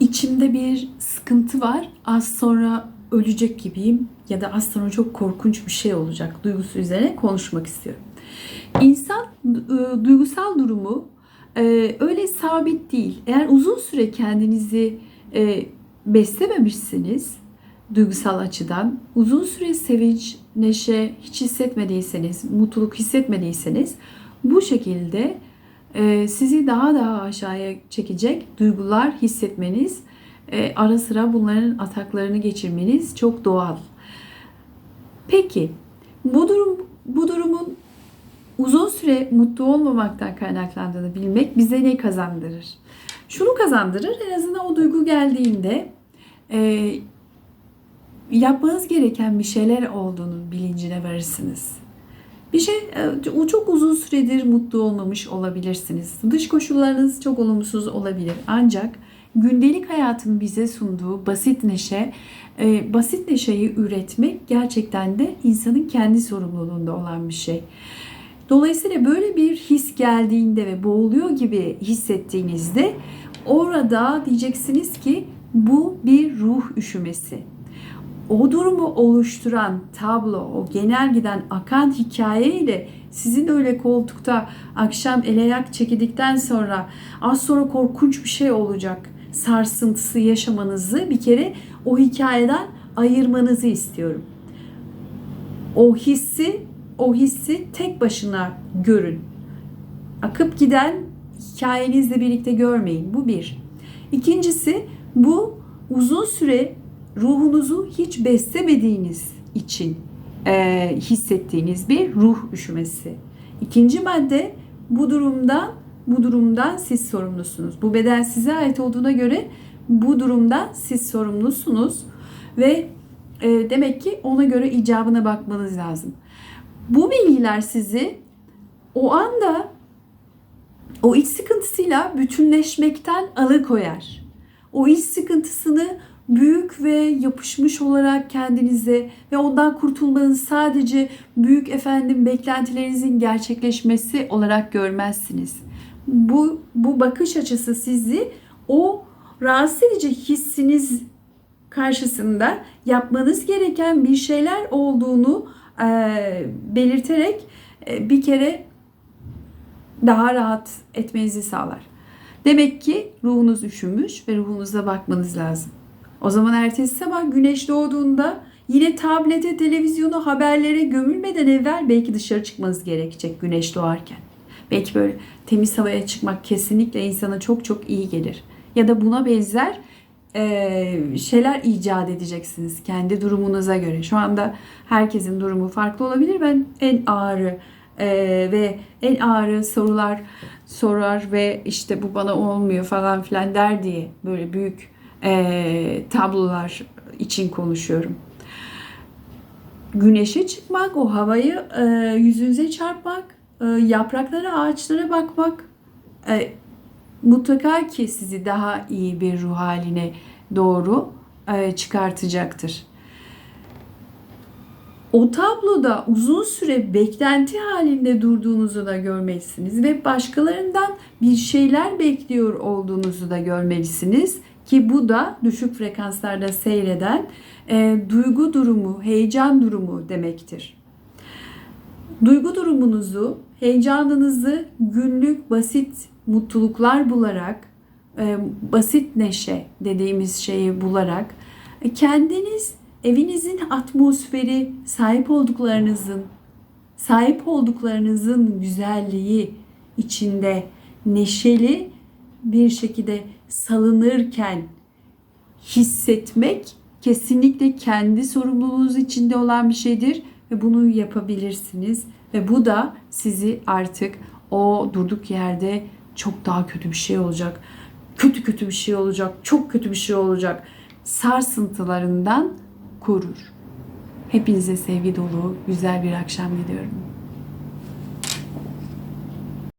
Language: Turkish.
içimde bir sıkıntı var. Az sonra ölecek gibiyim ya da az sonra çok korkunç bir şey olacak duygusu üzerine konuşmak istiyorum. İnsan e, duygusal durumu e, öyle sabit değil. Eğer uzun süre kendinizi e, beslememişsiniz duygusal açıdan, uzun süre sevinç, neşe hiç hissetmediyseniz, mutluluk hissetmediyseniz bu şekilde sizi daha daha aşağıya çekecek duygular hissetmeniz, e, ara sıra bunların ataklarını geçirmeniz çok doğal. Peki bu durum bu durumun uzun süre mutlu olmamaktan kaynaklandığını bilmek bize ne kazandırır? Şunu kazandırır en azından o duygu geldiğinde e, yapmanız gereken bir şeyler olduğunun bilincine varırsınız. Bir şey e, çok uzun süredir mutlu olmamış olabilirsiniz. Dış koşullarınız çok olumsuz olabilir. Ancak gündelik hayatın bize sunduğu basit neşe, e, basit neşeyi üretmek gerçekten de insanın kendi sorumluluğunda olan bir şey. Dolayısıyla böyle bir his geldiğinde ve boğuluyor gibi hissettiğinizde orada diyeceksiniz ki bu bir ruh üşümesi. O durumu oluşturan tablo, o genel giden akan hikayeyle sizin öyle koltukta akşam el ayak çekildikten sonra az sonra korkunç bir şey olacak sarsıntısı yaşamanızı bir kere o hikayeden ayırmanızı istiyorum. O hissi o hissi tek başına görün. Akıp giden hikayenizle birlikte görmeyin. Bu bir. İkincisi bu uzun süre ruhunuzu hiç beslemediğiniz için e, hissettiğiniz bir ruh üşümesi. İkinci madde bu durumdan bu durumdan siz sorumlusunuz. Bu beden size ait olduğuna göre bu durumdan siz sorumlusunuz ve e, demek ki ona göre icabına bakmanız lazım. Bu bilgiler sizi o anda o iç sıkıntısıyla bütünleşmekten alıkoyar. O iç sıkıntısını büyük ve yapışmış olarak kendinize ve ondan kurtulmanız sadece büyük efendim beklentilerinizin gerçekleşmesi olarak görmezsiniz. Bu bu bakış açısı sizi o rahatsız edici hissiniz karşısında yapmanız gereken bir şeyler olduğunu e, belirterek e, bir kere daha rahat etmenizi sağlar. Demek ki ruhunuz üşümüş ve ruhunuza bakmanız lazım. O zaman ertesi sabah güneş doğduğunda yine tablete, televizyona, haberlere gömülmeden evvel belki dışarı çıkmanız gerekecek güneş doğarken. Belki böyle temiz havaya çıkmak kesinlikle insana çok çok iyi gelir. Ya da buna benzer e, şeyler icat edeceksiniz kendi durumunuza göre. Şu anda herkesin durumu farklı olabilir. Ben en ağırı e, ve en ağırı sorular sorar ve işte bu bana olmuyor falan filan der diye böyle büyük e, tablolar için konuşuyorum. Güneşe çıkmak, o havayı e, yüzünüze çarpmak, e, yapraklara, ağaçlara bakmak e, mutlaka ki sizi daha iyi bir ruh haline doğru e, çıkartacaktır. O tabloda uzun süre beklenti halinde durduğunuzu da görmelisiniz ve başkalarından bir şeyler bekliyor olduğunuzu da görmelisiniz ki bu da düşük frekanslarda seyreden e, duygu durumu, heyecan durumu demektir. Duygu durumunuzu, heyecanınızı günlük basit mutluluklar bularak, e, basit neşe dediğimiz şeyi bularak e, kendiniz evinizin atmosferi, sahip olduklarınızın sahip olduklarınızın güzelliği içinde neşeli bir şekilde salınırken hissetmek kesinlikle kendi sorumluluğunuz içinde olan bir şeydir ve bunu yapabilirsiniz ve bu da sizi artık o durduk yerde çok daha kötü bir şey olacak. Kötü kötü bir şey olacak. Çok kötü bir şey olacak. Sarsıntılarından korur. Hepinize sevgi dolu güzel bir akşam diliyorum.